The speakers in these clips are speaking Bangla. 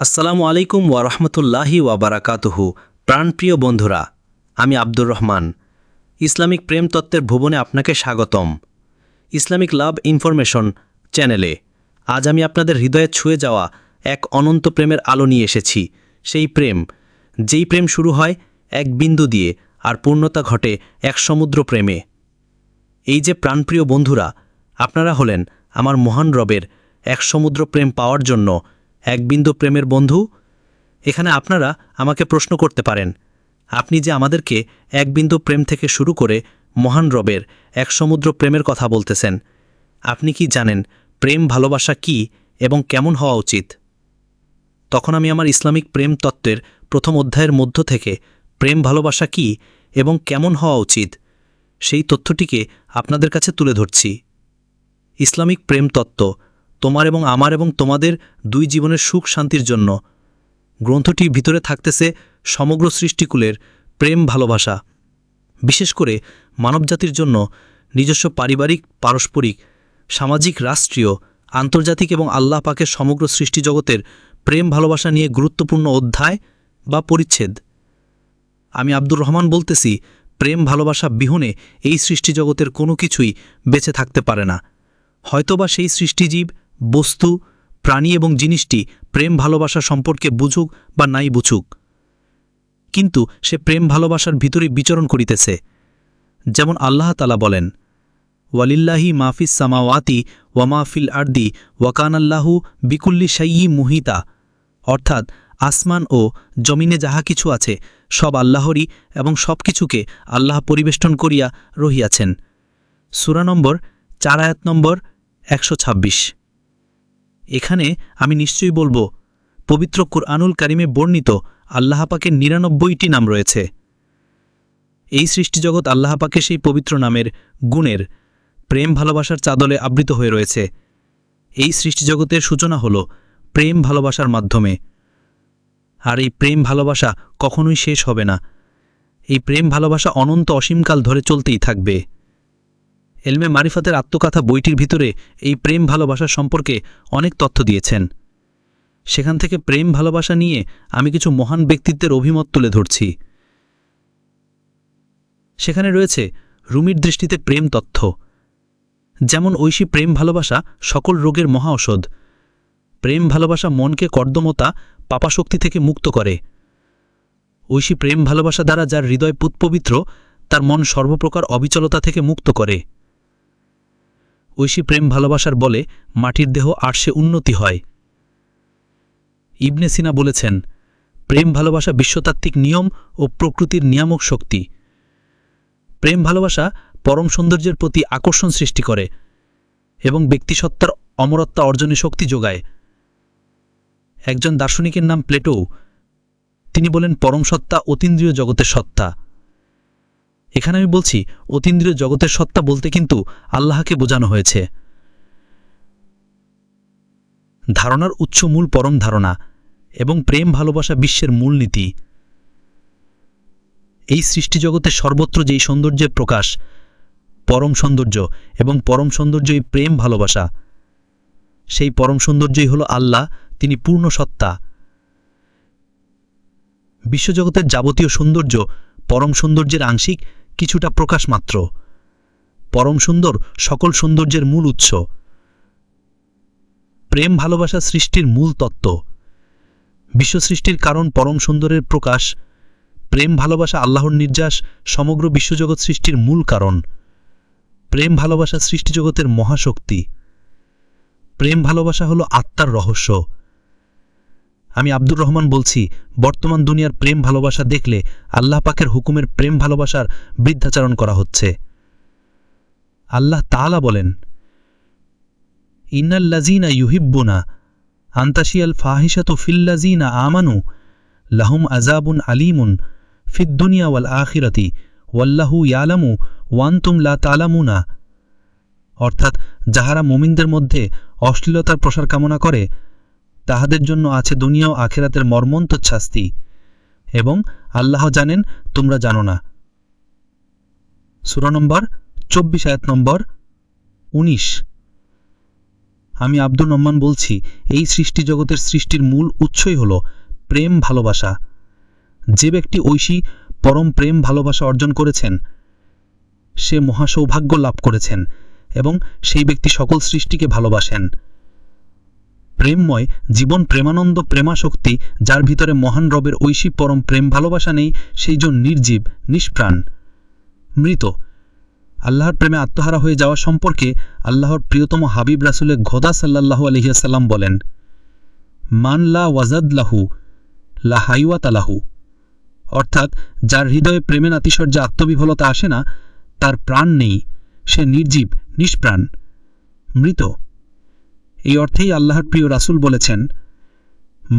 আসসালামু আলাইকুম ওয়ারহমতুল্লাহি ওয়াবারাকাতুহু প্রাণপ্রিয় বন্ধুরা, আমি আব্দুর রহমান। ইসলামিক প্রেম তত্ত্বের ভুবনে আপনাকে স্বাগতম। ইসলামিক লাভ ইনফরমেশন চ্যানেলে আজ আমি আপনাদের হৃদয়ে ছুঁয়ে যাওয়া এক অনন্ত প্রেমের আলো নিয়ে এসেছি। সেই প্রেম, যেই প্রেম শুরু হয় এক বিন্দু দিয়ে আর পূর্ণতা ঘটে এক সমুদ্র প্রেমে। এই যে প্রাণপ্রিয় বন্ধুরা, আপনারা হলেন আমার মহান রবের এক সমুদ্র প্রেম পাওয়ার জন্য এক বিন্দু প্রেমের বন্ধু? এখানে আপনারা আমাকে প্রশ্ন করতে পারেন। আপনি যে আমাদেরকে এক বিন্দু প্রেম থেকে শুরু করে মহান রবের এক সমুদ্র প্রেমের কথা বলতেছেন, আপনি কি জানেন প্রেম ভালোবাসা কি এবং কেমন হওয়া উচিত? তখন আমি আমার ইসলামিক প্রেম তত্ত্বের প্রথম অধ্যায়ের মধ্য থেকে প্রেম ভালোবাসা কি এবং কেমন হওয়া উচিত, সেই তথ্যটিকে আপনাদের কাছে তুলে ধরছি। ইসলামিক প্রেম তত্ত্ব তোমার এবং আমার এবং তোমাদের দুই জীবনের সুখ শান্তির জন্য। গ্রন্থটির ভিতরে থাকতেছে সমগ্র সৃষ্টিকুলের প্রেম ভালোবাসা। বিশেষ করে মানবজাতির জন্য নিজস্ব পারিবারিক, পারস্পরিক, সামাজিক, রাষ্ট্রীয়, আন্তর্জাতিক এবং আল্লাহ পাকের সমগ্র সৃষ্টি জগতের প্রেম ভালোবাসা নিয়ে গুরুত্বপূর্ণ অধ্যায় বা পরিচ্ছেদ। আমি আব্দুর রহমান বলতেছি, প্রেম ভালোবাসা বিহনে এই সৃষ্টিজগতের কোনো কিছুই বেঁচে থাকতে পারে না। হয়তোবা সেই সৃষ্টিজীব বস্তু, প্রাণী এবং জিনিসটি প্রেম ভালোবাসা সম্পর্কে বুঝুক বা নাই বুঝুক। কিন্তু সে প্রেম ভালোবাসার ভিতরে বিচরণ করিতেছে। যেমন আল্লাহ তালা বলেন, ওয়ালিল্লাহি মাফিস সামাওয়াতি ওয়া মাহফিল আর্দি ওয়াকানাল্লাহু বিকুল্লি সাইয়ি মুহিতা। অর্থাৎ আসমান ও জমিনে যাহা কিছু আছে, সব আল্লাহরই এবং সব কিছুকে আল্লাহ পরিবেষ্টন করিয়া রহিয়াছেন। সুরা নম্বর, চার আয়াত নম্বর, একশো ছাব্বিশ। এখানে আমি নিশ্চয়ই বলব, পবিত্র কুরআনুল কারিমে বর্ণিত আল্লাহাপাকের নিরানব্বইটি নাম রয়েছে। এই সৃষ্টিজগৎ আল্লাহাপাকে সেই পবিত্র নামের গুণের প্রেম ভালোবাসার চাদলে আবৃত হয়ে রয়েছে। এই সৃষ্টিজগতের সূচনা হল প্রেম ভালোবাসার মাধ্যমে। আর এই প্রেম ভালোবাসা কখনোই শেষ হবে না। এই প্রেম ভালোবাসা অনন্ত অসীমকাল ধরে চলতেই থাকবে। এলমে মারিফাতের আত্মকথা বইটির ভিতরে এই প্রেম ভালোবাসা সম্পর্কে অনেক তথ্য দিয়েছেন। সেখান থেকে প্রেম ভালোবাসা নিয়ে আমি কিছু মহান ব্যক্তিত্বের অভিমত তুলে ধরছি। সেখানে রয়েছে রুমির দৃষ্টিতে প্রেম তথ্য। যেমন ঐশী প্রেম ভালোবাসা সকল রোগের মহা ঔষধ। প্রেম ভালোবাসা মনকে কর্দমতা, পাপাশক্তি থেকে মুক্ত করে। ঐশী প্রেম ভালোবাসা দ্বারা যার হৃদয় পুৎপবিত্র, তার মন সর্বপ্রকার অবিচলতা থেকে মুক্ত করে। ঐশী প্রেম ভালোবাসার বলে মাটির দেহ আর্শে উন্নতি হয়। ইবনে সিনা বলেছেন, প্রেম ভালোবাসা বিশ্বতাত্ত্বিক নিয়ম ও প্রকৃতির নিয়ামক শক্তি। প্রেম ভালোবাসা পরম সৌন্দর্যের প্রতি আকর্ষণ সৃষ্টি করে এবং ব্যক্তিসত্তার অমরত্বা অর্জনে শক্তি যোগায়। একজন দার্শনিকের নাম প্লেটো। তিনি বলেন, পরম সত্তা অতীন্দ্রিয় জগতের সত্তা। এখানে আমি বলছি, অতীন্দ্রিয় জগতের সত্তা বলতে কিন্তু আল্লাহকে বোঝানো হয়েছে। ধারণার উচ্চ মূল পরম ধারণা এবং প্রেম ভালোবাসা বিশ্বের মূলনীতি এই সৃষ্টিজগতের সর্বত্র যেই সৌন্দর্যের প্রকাশ, পরম সৌন্দর্য এবং পরম সৌন্দর্যই প্রেম ভালোবাসা, সেই পরম সৌন্দর্যই হল আল্লাহ, তিনি পূর্ণ সত্তা। বিশ্বজগতের যাবতীয় সৌন্দর্য পরম সৌন্দর্যের আংশিক কিছুটা প্রকাশ মাত্র। পরম সুন্দর সকল সৌন্দর্যের মূল উৎস। প্রেম ভালোবাসা সৃষ্টির মূল তত্ত্ব। বিশ্ব সৃষ্টির কারণ পরম সুন্দরের প্রকাশ, প্রেম ভালোবাসা আল্লাহর নির্যাস, সমগ্র বিশ্বজগৎ সৃষ্টির মূল কারণ। প্রেম ভালোবাসা সৃষ্টিজগতের মহাশক্তি। প্রেম ভালোবাসা হলো আত্মার রহস্য। আমি আব্দুর রহমান বলছি, বর্তমান দুনিয়ার প্রেম ভালোবাসা দেখলে আল্লাহ পাকের হুকুমের প্রেম ভালোবাসার বৃদ্ধাচারণ করা হচ্ছে। আল্লাহ তালা বলেন ইন্নাল্লাজিনা ইউহিব্বুনা আন্তাশিয়াল ফাহিসাত ফিল্লাজিনা আমানু, লাহুম আজাবুন আলিমুন ফিদ্দুনিয়া ওয়াল আখিরাতি, ওয়াল্লাহু ইয়ালামু ওয়ান্তুম লা তালামুনা অর্থাৎ যাহারা মোমিনদের মধ্যে অশ্লীলতার প্রসার কামনা করে তাহাদের জন্য আছে দুনিয়া ও আখেরাতের মর্মন্ত শাস্তি এবং আল্লাহ জানেন, তোমরা জানো না। সুর নম্বর চব্বিশ আয়াত নম্বর উনিশ। আমি আব্দুর রহমান বলছি, এই সৃষ্টি জগতের সৃষ্টির মূল উৎসই হল প্রেম ভালোবাসা। যে ব্যক্তি ঐশী পরম প্রেম ভালোবাসা অর্জন করেছেন, সে মহাসৌভাগ্য লাভ করেছেন এবং সেই ব্যক্তি সকল সৃষ্টিকে ভালোবাসেন। প্রেমময়, জীবন প্রেমানন্দ, প্রেমাশক্তি, যার ভিতরে মহান রবের ঐশী পরম প্রেম ভালোবাসা নেই, সেই জন নির্জীব, নিষ্প্রাণ। মৃত। আল্লাহর প্রেমে আত্মহারা হয়ে যাওয়া সম্পর্কে আল্লাহর প্রিয়তম হাবিব রাসুলের ঘোদা সাল্লাল্লাহু আলহিয়াসাল্লাম বলেন, মান লা ওয়াজাদ লাহু, লা হাইওয়াত আলাহু অর্থাৎ, যার হৃদয়ে প্রেমে নাতিশর্যা আত্মবিফলতা আসে না, তার প্রাণ নেই, সে নির্জীব, নিষ্প্রাণ। মৃত। এই অর্থেই আল্লাহর প্রিয় রাসুল বলেছেন,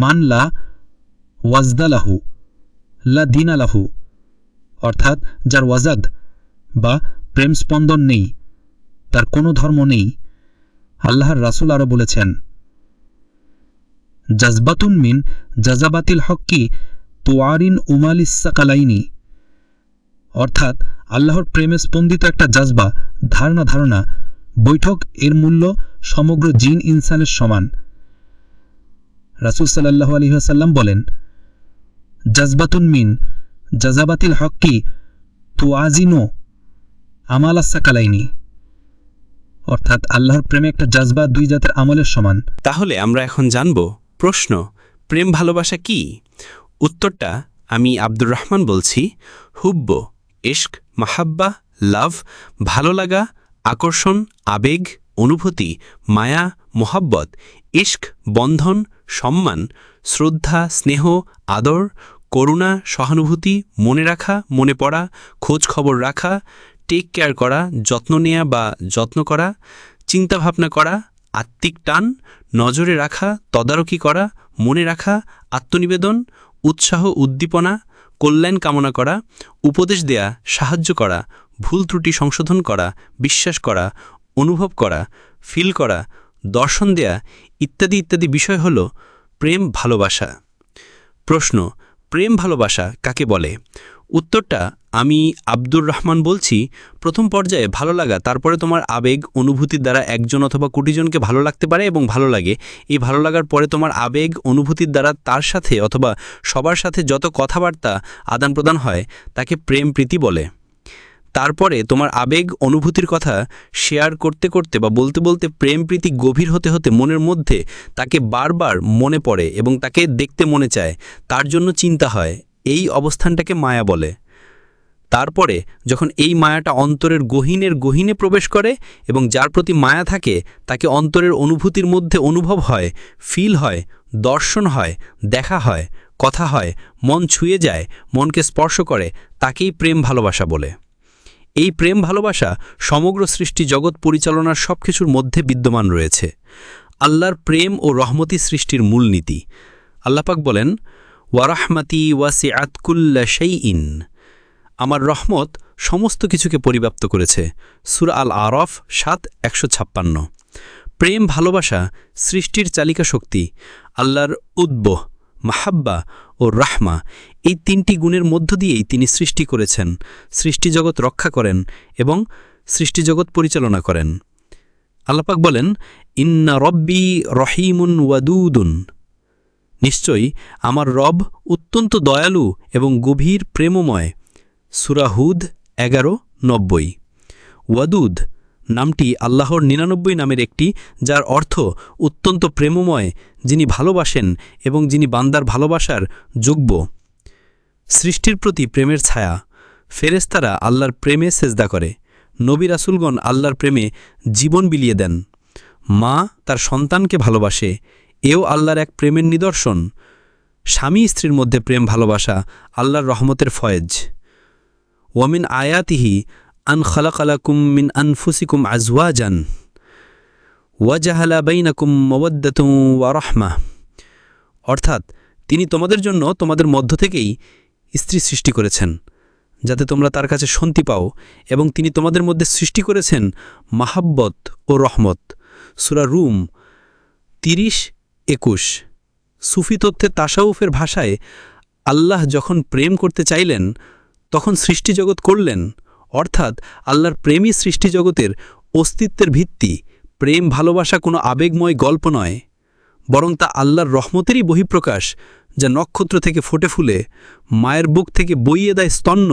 মান লা ওয়াজদালাহু লা দিনালাহু অর্থাৎ যার ওয়াজাদ বা প্রেম স্পন্দন নেই, তার কোনো ধর্ম নেই। আল্লাহর রাসুল আরও বলেছেন, জাজবাতুন মিন জাজাবাতিল হক্কি তোয়ারিন উমালিসাকালাইনি অর্থাৎ আল্লাহর প্রেমে স্পন্দিত একটা জাজবা, ধারণা ধারণা, বৈঠক এর মূল্য সমগ্র জিন ইনসানের সমান। রাসুল সাল্লাহ আলহিহাসাল্লাম বলেন, জাজবাতুন মিন, জাজাবাতিল হক্কি তোয়াজিনো আমালাসাকালাইনি অর্থাৎ আল্লাহর প্রেমে একটা জাজবা দুই জাতের আমলের সমান। তাহলে আমরা এখন জানব প্রশ্ন, প্রেম ভালোবাসা কি? উত্তরটা আমি আব্দুর রহমান বলছি, হুব্ব, ইশক, মাহাব্বা, লাভ, ভালো লাগা, আকর্ষণ, আবেগ অনুভূতি, মায়া, মোহাব্বত, ইশক, বন্ধন, সম্মান, শ্রদ্ধা, স্নেহ, আদর, করুণা, সহানুভূতি, মনে রাখা, মনে পড়া, খোঁজ খবর রাখা টেক কেয়ার করা, যত্ন নেয়া বা যত্ন করা চিন্তাভাবনা করা, আত্মিক টান, নজরে রাখা, তদারকি করা, মনে রাখা, আত্মনিবেদন, উৎসাহ, উদ্দীপনা, কল্যাণ কামনা করা, উপদেশ দেয়া, সাহায্য করা, ভুল ত্রুটি সংশোধন করা, বিশ্বাস করা অনুভব করা ফিল করা, দর্শন দেয়া ইত্যাদি ইত্যাদি বিষয় হল প্রেম ভালোবাসা। প্রশ্ন, প্রেম ভালোবাসা কাকে বলে? উত্তরটা আমি আব্দুর রহমান বলছি, প্রথম পর্যায়ে ভালো লাগা, তারপরে তোমার আবেগ, অনুভূতির দ্বারা একজন অথবা কোটিজনকে ভালো লাগতে পারে এবং ভালো লাগে। এই ভালো লাগার পরে তোমার আবেগ, অনুভূতির দ্বারা তার সাথে অথবা সবার সাথে যত কথাবার্তা আদান প্রদান হয়, তাকে প্রেম প্রীতি বলে। তারপরে তোমার আবেগ অনুভূতির কথা শেয়ার করতে করতে বা বলতে বলতে প্রেম প্রীতি গভীর হতে হতে মনের মধ্যে তাকে বারবার মনে পড়ে এবং তাকে দেখতে মনে চায়। তার জন্য চিন্তা হয়, এই অবস্থানটাকে মায়া বলে। তারপরে যখন এই মায়াটা অন্তরের গহীনের গহীনে প্রবেশ করে এবং যার প্রতি মায়া থাকে, তাকে অন্তরের অনুভূতির মধ্যে অনুভব হয় ফিল হয়, দর্শন হয়, দেখা হয়, কথা হয়, মন ছুঁয়ে যায়, মনকে স্পর্শ করে, তাকেই প্রেম ভালোবাসা বলে। এই প্রেম ভালোবাসা সমগ্র সৃষ্টি জগৎ পরিচালনার সব কিছুর মধ্যে বিদ্যমান রয়েছে। আল্লাহর প্রেম ও রহমতি সৃষ্টির মূলনীতি আল্লাপাক বলেন ওয়ারাহমাতি ওয়াসি আতকুল্লা সেই ইন আমার রহমত সমস্ত কিছুকে পরিব্যাপ্ত করেছে। সুর আল আরফ সাত, একশো ছাপ্পান্ন। প্রেম ভালোবাসা সৃষ্টির চালিকা শক্তি আল্লাহর উদ্বহ, মাহাব্বা ও রাহমা এই তিনটি গুণের মধ্য দিয়েই তিনি সৃষ্টি করেছেন সৃষ্টিজগৎ রক্ষা করেন এবং সৃষ্টিজগৎ পরিচালনা করেন। আল্লাপাক বলেন, ইন্না রব্বি রহিমুন ওয়াদুদুন। নিশ্চয়ই আমার রব অত্যন্ত দয়ালু এবং গভীর প্রেমময়। সুরাহুদ এগারো, নব্বই। ওয়াদুদ নামটি আল্লাহর নিরানব্বই নামের একটি, যার অর্থ অত্যন্ত প্রেমময়, যিনি ভালোবাসেন এবং যিনি বান্দার ভালোবাসার যোগ্য। সৃষ্টির প্রতি প্রেমের ছায়া। ফেরেস্তারা আল্লাহর প্রেমে সেজদা করে। নবী রাসুলগণ আল্লাহর প্রেমে জীবন বিলিয়ে দেন। মা তার সন্তানকে ভালোবাসে। এও আল্লাহর এক প্রেমের নিদর্শন। স্বামী স্ত্রীর মধ্যে প্রেম ভালোবাসা আল্লাহর রহমতের ফয়েজ। ওয়ামিন আয়াতিহি আন খালাকালাকুম মিন আনফুসিকুম আজওয়াজান। ওয়াজাহালা বাইনাকুম মওয়াদ্দাতুম ওয়া রাহমা অর্থাৎ তিনি তোমাদের জন্য তোমাদের মধ্য থেকেই স্ত্রী সৃষ্টি করেছেন, যাতে তোমরা তার কাছে শান্তি পাও এবং তিনি তোমাদের মধ্যে সৃষ্টি করেছেন মাহাব্বত ও রহমত। সুরা রুম তিরিশ একুশ। সুফি তথ্যের তাসাউফের ভাষায় আল্লাহ যখন প্রেম করতে চাইলেন, তখন সৃষ্টিজগৎ করলেন। অর্থাৎ আল্লাহর প্রেমই সৃষ্টিজগতের অস্তিত্বের ভিত্তি। প্রেম ভালোবাসা কোনো আবেগময় গল্প নয়, বরং তা আল্লাহর রহমতেরই বহিঃপ্রকাশ। যা নক্ষত্র থেকে ফোটে ফুলে, মায়ের বুক থেকে বইয়ে দেয় স্তন্য,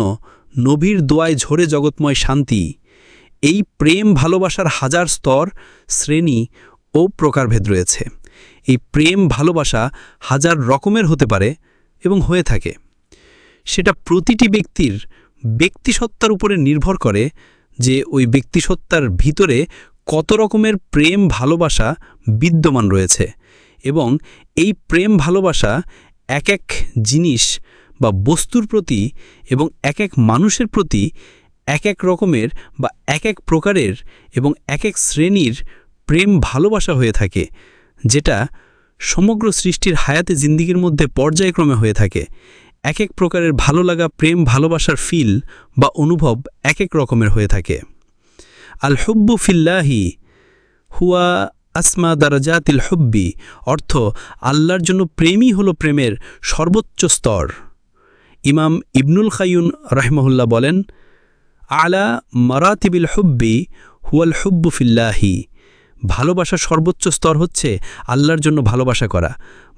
নবীর দোয়ায় ঝরে জগৎময় শান্তি। এই প্রেম ভালোবাসার হাজার স্তর, শ্রেণি ও প্রকারভেদ রয়েছে। এই প্রেম ভালোবাসা হাজার রকমের হতে পারে এবং হয়ে থাকে। সেটা প্রতিটি ব্যক্তির ব্যক্তিসত্তার উপরে নির্ভর করে যে ওই ব্যক্তিসত্তার ভিতরে কত রকমের প্রেম ভালোবাসা বিদ্যমান রয়েছে এবং এই প্রেম ভালোবাসা এক এক জিনিস বা বস্তুর প্রতি এবং এক এক মানুষের প্রতি এক এক রকমের বা এক এক প্রকারের এবং এক এক শ্রেণির প্রেম ভালোবাসা হয়ে থাকে, যেটা সমগ্র সৃষ্টির হায়াতে জিন্দিগির মধ্যে পর্যায়ক্রমে হয়ে থাকে। এক এক প্রকারের ভালো লাগা প্রেম ভালোবাসার ফিল বা অনুভব এক এক রকমের হয়ে থাকে। আল হুব্বু ফিল্লাহি হুয়া আসমা দারাজাতিল হুব্বি, অর্থ আল্লাহর জন্য প্রেমই হলো প্রেমের সর্বোচ্চ স্তর। ইমাম ইবনুল খায়ুন রহমহুল্লাহ বলেন, আলা মারাতিবিল হুব্বি হুয়াল হুব্বু ফিল্লাহি ভালোবাসার সর্বোচ্চ স্তর হচ্ছে আল্লাহর জন্য ভালোবাসা করা,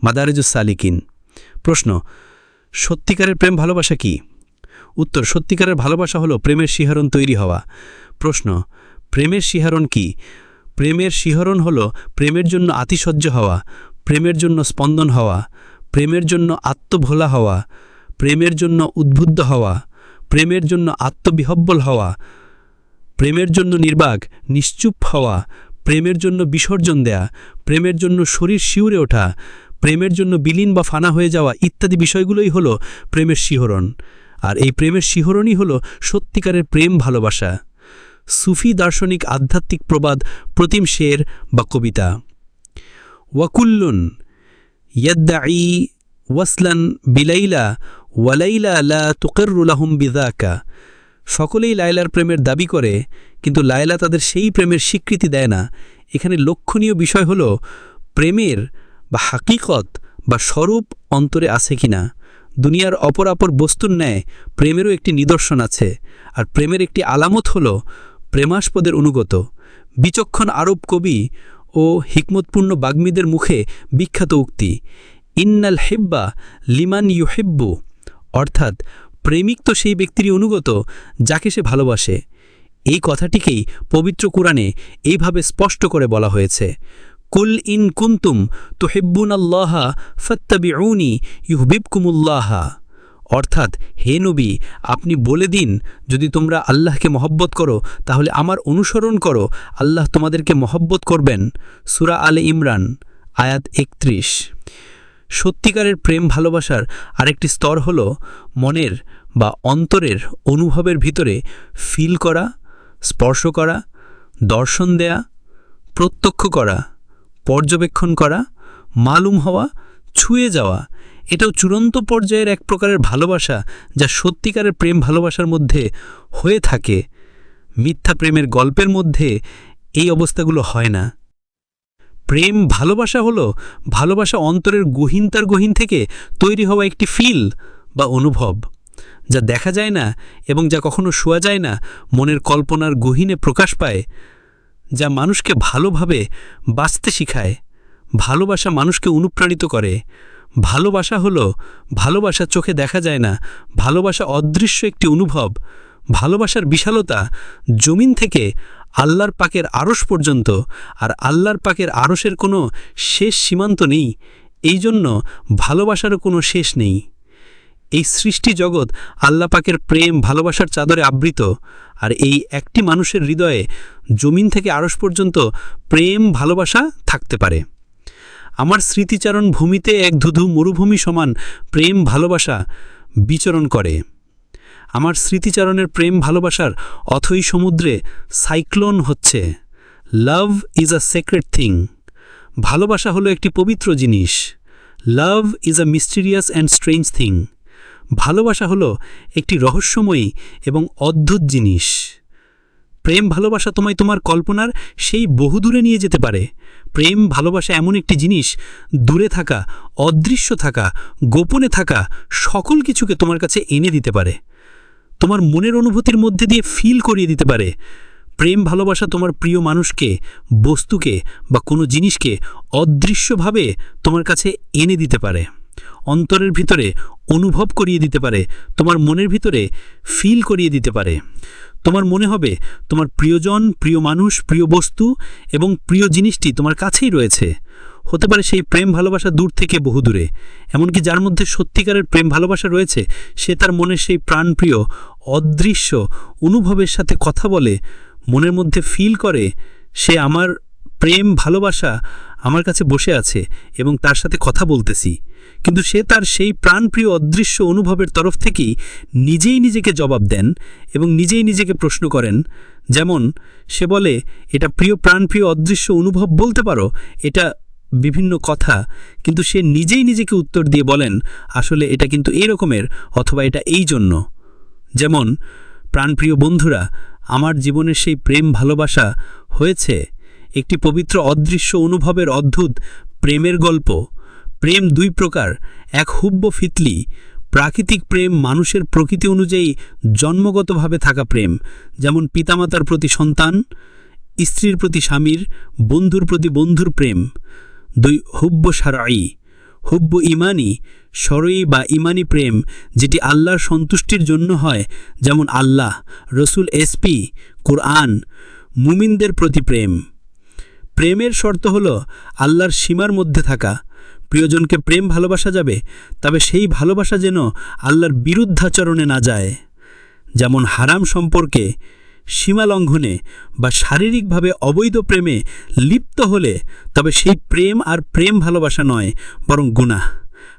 মাদারেজুস সালিকিন। প্রশ্ন, সত্যিকারের প্রেম ভালোবাসা কি? উত্তর, সত্যিকারের ভালোবাসা হলো প্রেমের শিহরণ তৈরি হওয়া। প্রশ্ন, প্রেমের শিহরণ কি? প্রেমের শিহরণ হল প্রেমের জন্য আতিশয্য হওয়া, প্রেমের জন্য স্পন্দন হওয়া, প্রেমের জন্য আত্মভোলা হওয়া, প্রেমের জন্য উদ্বুদ্ধ হওয়া, প্রেমের জন্য আত্মবিহব্বল হওয়া, প্রেমের জন্য নির্বাক, নিশ্চুপ হওয়া, প্রেমের জন্য বিসর্জন দেয়া, প্রেমের জন্য শরীর শিউরে ওঠা, প্রেমের জন্য বিলীন বা ফানা হয়ে যাওয়া ইত্যাদি বিষয়গুলোই হলো প্রেমের শিহরণ। আর এই প্রেমের শিহরণই হলো সত্যিকারের প্রেম ভালোবাসা। সুফি দার্শনিক আধ্যাত্মিক প্রবাদ প্রতিম শের বা কবিতা। ওয়াকুল্লুন ইয়াদ্দাঈ ওয়াসলান বিলাইলা ওয়ালাইলা লা তুকরুলাহুম বিদাকা সকলেই লায়লার প্রেমের দাবি করে, কিন্তু লায়লা তাদের সেই প্রেমের স্বীকৃতি দেয় না। এখানে লক্ষণীয় বিষয় হল, প্রেমের বা হাকিকত বা স্বরূপ অন্তরে আছে কিনা। দুনিয়ার অপর অপর বস্তুর ন্যায় প্রেমেরও একটি নিদর্শন আছে, আর প্রেমের একটি আলামত হল প্রেমাস্পদের অনুগত, বিচক্ষণ আরব কবি ও হিকমতপূর্ণ বাগ্মীদের মুখে বিখ্যাত উক্তি, ইন্নাল হেব্বা লিমান ইউহেব্বু অর্থাৎ প্রেমিক তো সেই ব্যক্তিরই অনুগত, যাকে সে ভালোবাসে। এই কথাটিকেই পবিত্র কোরআনে এইভাবে স্পষ্ট করে বলা হয়েছে, কুল ইন কুন্তুম তুহিব্বুন আল্লাহা ফত্তাবিউনি ইউহবিবকুমুল্লাহা অর্থাৎ, হে নবী, আপনি বলে দিন, যদি তোমরা আল্লাহকে মহব্বত করো, তাহলে আমার অনুসরণ করো, আল্লাহ তোমাদেরকে মহব্বত করবেন। সুরা আলে ইমরান, আয়াত একত্রিশ। সত্যিকারের প্রেম ভালোবাসার আরেকটি স্তর হল মনের বা অন্তরের অনুভবের ভিতরে ফিল করা, স্পর্শ করা, দর্শন দেয়া, প্রত্যক্ষ করা, পর্যবেক্ষণ করা, মালুম হওয়া, ছুঁয়ে যাওয়া এটাও চূড়ান্ত পর্যায়ের এক প্রকারের ভালোবাসা যা সত্যিকারের প্রেম ভালোবাসার মধ্যে হয়ে থাকে। মিথ্যা প্রেমের গল্পের মধ্যে এই অবস্থাগুলো হয় না। প্রেম ভালোবাসা হলো ভালোবাসা অন্তরের গহীনতার গহীন থেকে তৈরি হওয়া একটি ফিল বা অনুভব, যা দেখা যায় না এবং যা কখনো শোয়া যায় না, মনের কল্পনার গহীনে প্রকাশ পায়, যা মানুষকে ভালোভাবে বাঁচতে শিখায়, ভালোবাসা মানুষকে অনুপ্রাণিত করে। ভালোবাসা হলো ভালোবাসা চোখে দেখা যায় না, ভালোবাসা অদৃশ্য একটি অনুভব। ভালোবাসার বিশালতা জমিন থেকে আল্লাহর পাকের আড়স পর্যন্ত, আর আল্লাহর পাকের আড়সের কোনো শেষ সীমান্ত নেই, এই জন্য ভালোবাসারও কোনো শেষ নেই। এই সৃষ্টি জগৎ আল্লাহ পাকের প্রেম, ভালোবাসার চাদরে আবৃত, আর এই একটি মানুষের হৃদয়ে জমিন থেকে আড়স পর্যন্ত প্রেম, ভালোবাসা থাকতে পারে। আমার স্মৃতিচারণ ভূমিতে এক ধুধু মরুভূমি সমান প্রেম ভালোবাসা বিচরণ করে। আমার স্মৃতিচারণের প্রেম ভালোবাসার অথই সমুদ্রে সাইক্লোন হচ্ছে। Love is a secret thing ভালোবাসা হলো একটি পবিত্র জিনিস। Love is a mysterious and strange thing ভালোবাসা হলো একটি রহস্যময়ী এবং অদ্ভুত জিনিস। প্রেম ভালোবাসা তোমায় তোমার কল্পনার সেই বহুদূরে নিয়ে যেতে পারে। প্রেম, ভালোবাসা এমন একটি জিনিস, দূরে থাকা, অদৃশ্য থাকা, গোপনে থাকা, সকল কিছুকে তোমার কাছে এনে দিতে পারে। তোমার মনের অনুভূতির মধ্যে দিয়ে ফিল করিয়ে দিতে পারে। প্রেম, ভালোবাসা তোমার প্রিয় মানুষকে, বস্তুকে বা কোনো জিনিসকে অদৃশ্যভাবে তোমার কাছে এনে দিতে পারে। অন্তরের ভিতরে অনুভব করিয়ে দিতে পারে। তোমার মনের ভিতরে ফিল করিয়ে দিতে পারে। তোমার মনে হবে, তোমার প্রিয়জন, প্রিয় মানুষ, প্রিয় বস্তু এবং প্রিয় জিনিসটি তোমার কাছেই রয়েছে। হতে পারে সেই প্রেম ভালোবাসা দূর থেকে বহু দূরে এমনকি যার মধ্যে সত্যিকারের প্রেম ভালোবাসা রয়েছে, সে তার মনের সেই প্রাণপ্রিয়, অদৃশ্য অনুভবের সাথে কথা বলে, মনের মধ্যে ফিল করে, সে আমার প্রেম ভালোবাসা আমার কাছে বসে আছে এবং তার সাথে কথা বলতেছি। কিন্তু সে তার সেই প্রাণপ্রিয় অদৃশ্য অনুভবের তরফ থেকেই নিজেই নিজেকে জবাব দেন এবং নিজেই নিজেকে প্রশ্ন করেন, যেমন, সে বলে, এটা প্রিয় প্রাণপ্রিয় অদৃশ্য অনুভব বলতে পারো? এটা বিভিন্ন কথা। কিন্তু সে নিজেই নিজেকে উত্তর দিয়ে বলেন, আসলে এটা কিন্তু এই রকমের অথবা এটা এই জন্য। যেমন, প্রাণপ্রিয় বন্ধুরা, আমার জীবনের সেই প্রেম ভালোবাসা হয়েছে একটি পবিত্র অদৃশ্য অনুভবের অদ্ভুত প্রেমের গল্প। প্রেম দুই প্রকার, এক হুব্ব ফিতলি, প্রাকৃতিক প্রেম মানুষের প্রকৃতি অনুযায়ী জন্মগতভাবে থাকা প্রেম, যেমন পিতামাতার প্রতি সন্তান, স্ত্রীর প্রতি স্বামীর, বন্ধুর প্রতি বন্ধুর প্রেম। দুই হুব্ব সারাই হুব্ব ইমানি, সরই বা ইমানি প্রেম, যেটি আল্লাহর সন্তুষ্টির জন্য হয়, যেমন আল্লাহ, রসুল, এসপি, কোরআন, মুমিনদের প্রতি প্রেম। প্রেমের শর্ত হল আল্লাহর সীমার মধ্যে থাকা। প্রিয়জনকে প্রেম ভালোবাসা যাবে, তবে সেই ভালোবাসা যেন আল্লাহর বিরুদ্ধাচরণে না যায়। যেমন হারাম সম্পর্কে সীমা লঙ্ঘনে বা শারীরিকভাবে অবৈধ প্রেমে লিপ্ত হলে, তবে সেই প্রেম আর প্রেম ভালোবাসা নয়, বরং গুনাহ।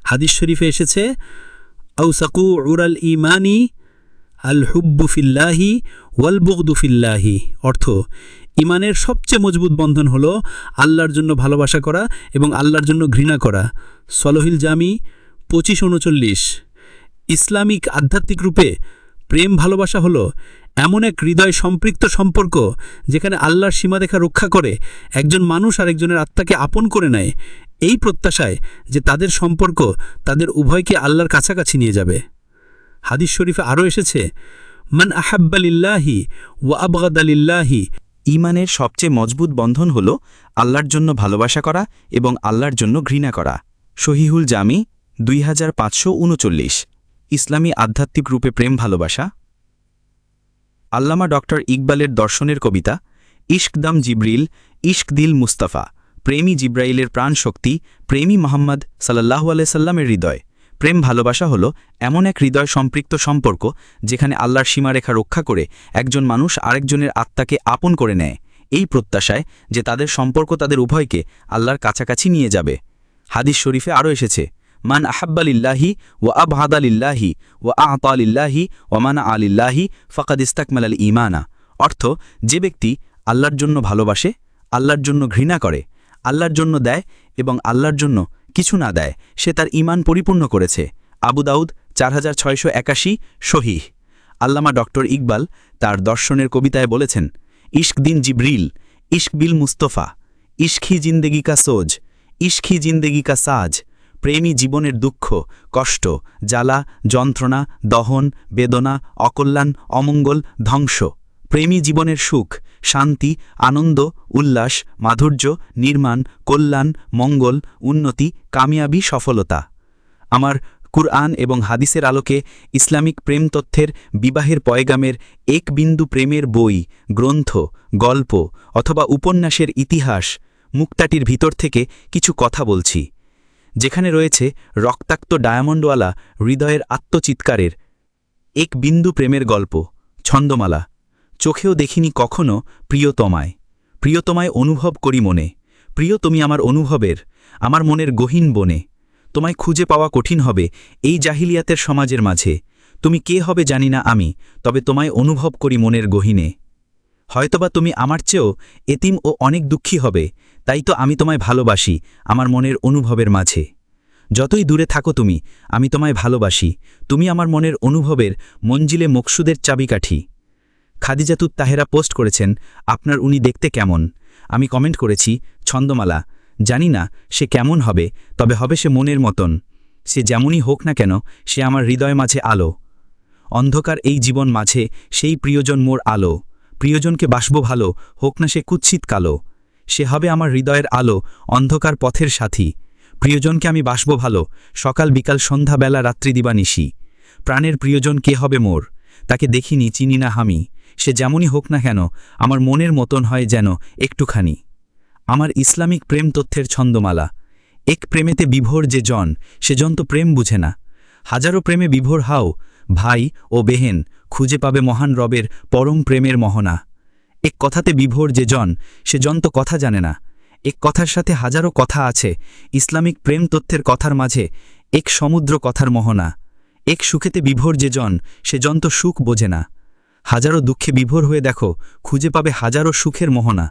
হাদিস শরীফে এসেছে, আউসাকু উরাল ইমানি আল হুব্বু ফিল্লাহি ওয়াল ফিল্লাহি। অর্থ, ইমানের সবচেয়ে মজবুত বন্ধন হলো আল্লাহর জন্য ভালোবাসা করা এবং আল্লাহর জন্য ঘৃণা করা। সলহিল জামি, পঁচিশ উনচল্লিশ। ইসলামিক আধ্যাত্মিক রূপে প্রেম ভালোবাসা হলো এমন এক হৃদয় সম্পৃক্ত সম্পর্ক যেখানে আল্লাহর সীমারেখা রক্ষা করে একজন মানুষ আরেকজনের আত্মাকে আপন করে নেয়। এই প্রত্যাশায় যে তাদের সম্পর্ক তাদের উভয়কে আল্লাহর কাছাকাছি নিয়ে যাবে। হাদিস শরীফে আরও এসেছে, মান আহাব্বালিল্লাহি ওয়া আবগাদালিল্লাহি ঈমানের সবচেয়ে মজবুত বন্ধন হল আল্লাহর জন্য ভালোবাসা করা এবং আল্লাহর জন্য ঘৃণা করা। শহীহুল জামি, দুই হাজার পাঁচশো উনচল্লিশ। ইসলামী আধ্যাত্মিক রূপে প্রেম ভালোবাসা। আল্লামা ডক্টর ইকবালের দর্শনের কবিতা ইশকদাম জিব্রিল, ইশক দিল মুস্তাফা। প্রেমী জিব্রাইলের প্রাণ শক্তি প্রেমী মোহাম্মদ সাল্লাহু আলাইসাল্লামের হৃদয়। প্রেম ভালোবাসা হল এমন এক হৃদয় সম্পৃক্ত সম্পর্ক যেখানে আল্লাহর সীমারেখা রক্ষা করে একজন মানুষ আরেকজনের আত্মাকে আপন করে নেয়। এই প্রত্যাশায় যে তাদের সম্পর্ক তাদের উভয়কে আল্লাহর কাছাকাছি নিয়ে যাবে। হাদিস শরীফে আরও এসেছে, মান আহাব্বালিল্লাহি ও আবহাদালিল্লাহি ও আতালিল্লাহি ওমানা আলিল্লাহি ফকাদ ইস্তাকমাল আল ইমানা অর্থ, যে ব্যক্তি আল্লাহর জন্য ভালোবাসে, আল্লাহর জন্য ঘৃণা করে, আল্লাহর জন্য দেয় এবং আল্লাহর জন্য কিছু না দেয়, সে তার ইমান পরিপূর্ণ করেছে। আবু দাউদ, চার হাজার ছয়শো একাশি শহীহ আল্লামা ডক্টর ইকবাল তার দর্শনের কবিতায় বলেছেন, ইশক দিন জিব্রিল, ইশক বিল মুস্তফা, ইশকি জিন্দেগি কা সোজ, ইশকি জিন্দেগি কা সাজ, প্রেমী জীবনের দুঃখ, কষ্ট, জ্বালা, যন্ত্রণা, দহন, বেদনা, অকল্যাণ, অমঙ্গল, ধ্বংস। প্রেমী জীবনের সুখ, শান্তি, আনন্দ, উল্লাস, মাধুর্য, নির্মাণ, কল্যাণ, মঙ্গল, উন্নতি, কামিয়াবি, সফলতা। আমার কুরআন এবং হাদিসের আলোকে ইসলামিক প্রেম তথ্যের বিবাহের পয়গামের এক বিন্দু প্রেমের বই, গ্রন্থ, গল্প অথবা উপন্যাসের ইতিহাস মুক্তাটির ভিতর থেকে কিছু কথা বলছি, যেখানে রয়েছে রক্তাক্ত ডায়ামন্ডওয়ালা হৃদয়ের আত্মচিৎকারের এক বিন্দু প্রেমের গল্প, ছন্দমালা। চোখেও দেখিনি কখনো প্রিয়তমায়। প্রিয়তমায় অনুভব করি মনে। প্রিয় তুমি আমার অনুভবের, আমার মনের গহীন বনে। তোমায় খুঁজে পাওয়া কঠিন হবে এই জাহিলিয়াতের সমাজের মাঝে। তুমি কে হবে জানি না আমি, তবে তোমায় অনুভব করি মনের গহীনে। হয়তোবা তুমি আমার চেয়েও এতিম ও অনেক দুঃখী হবে, তাই তো আমি তোমায় ভালোবাসি, আমার মনের অনুভবের মাঝে। যতই দূরে থাকো তুমি, আমি তোমায় ভালোবাসি, তুমি আমার মনের অনুভবের মঞ্জিলে মকসুদের চাবিকাঠি। খাদিজাতুত তাহেরা পোস্ট করেছেন, আপনার উনি দেখতে কেমন? আমি কমেন্ট করেছি, ছন্দমালা, জানি না সে কেমন হবে, তবে হবে সে মনের মতন। সে যেমনই হোক না কেন, সে আমার হৃদয় মাঝে আলো। অন্ধকার এই জীবন মাঝে, সেই প্রিয়জন মোর আলো। প্রিয়জনকে বাসব ভালো, হোক না সে কুৎসিত কালো। সে হবে আমার হৃদয়ের আলো, অন্ধকার পথের সাথী। প্রিয়জনকে আমি বাসব ভালো, সকাল বিকাল সন্ধ্যাবেলা রাত্রি দিবা নিশি প্রাণের প্রিয়জন কে হবে মোর? তাকে দেখিনি, চিনি না হামি। সে যেমনই হোক না কেন, আমার মনের মতন হয় যেন একটুখানি। আমার ইসলামিক প্রেম তথ্যের ছন্দমালা। এক প্রেমেতে বিভোর যে জন, সেজন তো প্রেম বুঝে না। হাজারো প্রেমে বিভোর হাও, ভাই ও বেহেন, খুঁজে পাবে মহান রবের পরম প্রেমের মহনা। এক কথাতে বিভোর যে জন সে জন তো কথা জানে না। এক কথার সাথে হাজারো কথা আছে, ইসলামিক প্রেম তথ্যের কথার মাঝে এক সমুদ্র কথার মহনা। এক সুখেতে বিভোর যে জন সে জন তো সুখ বোঝে না। হাজারো দুঃখে বিভোর হয়ে দেখো, খুঁজে পাবে হাজারো সুখের মোহনা।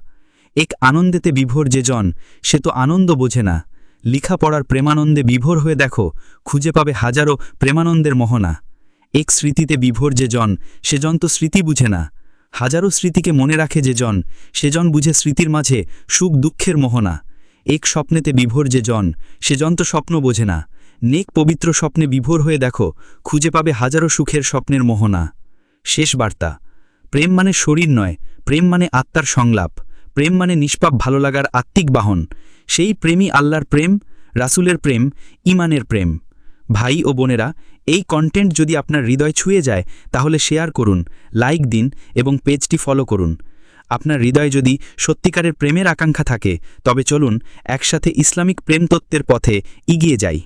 এক আনন্দেতে বিভোর যে জন, সে তো আনন্দ বোঝে না। লিখা পড়ার প্রেমানন্দে বিভোর হয়ে দেখো, খুঁজে পাবে হাজারো প্রেমানন্দের মোহনা। এক স্মৃতিতে বিভোর যে জন সেজন তো স্মৃতি বুঝে না। হাজারো স্মৃতিকে মনে রাখে যে জন সেজন বুঝে স্মৃতির মাঝে সুখ দুঃখের মোহনা। এক স্বপ্নেতে বিভোর যে জন সেজন তো স্বপ্ন বোঝে না। নেক পবিত্র স্বপ্নে বিভোর হয়ে দেখো, খুঁজে পাবে হাজারো সুখের স্বপ্নের মোহনা। শেষ বার্তা। প্রেম মানে শরীর নয়, প্রেম মানে আত্মার সংলাপ। প্রেম মানে নিষ্পাপ ভালো লাগার আত্মিক বাহন। সেই প্রেমই আল্লাহর প্রেম, রাসুলের প্রেম ইমানের প্রেম। ভাই ও বোনেরা, এই কন্টেন্ট যদি আপনার হৃদয় ছুঁয়ে যায়, তাহলে শেয়ার করুন লাইক দিন এবং পেজটি ফলো করুন। আপনার হৃদয় যদি সত্যিকারের প্রেমের আকাঙ্ক্ষা থাকে, তবে চলুন একসাথে ইসলামিক প্রেমতত্ত্বের পথে এগিয়ে যাই।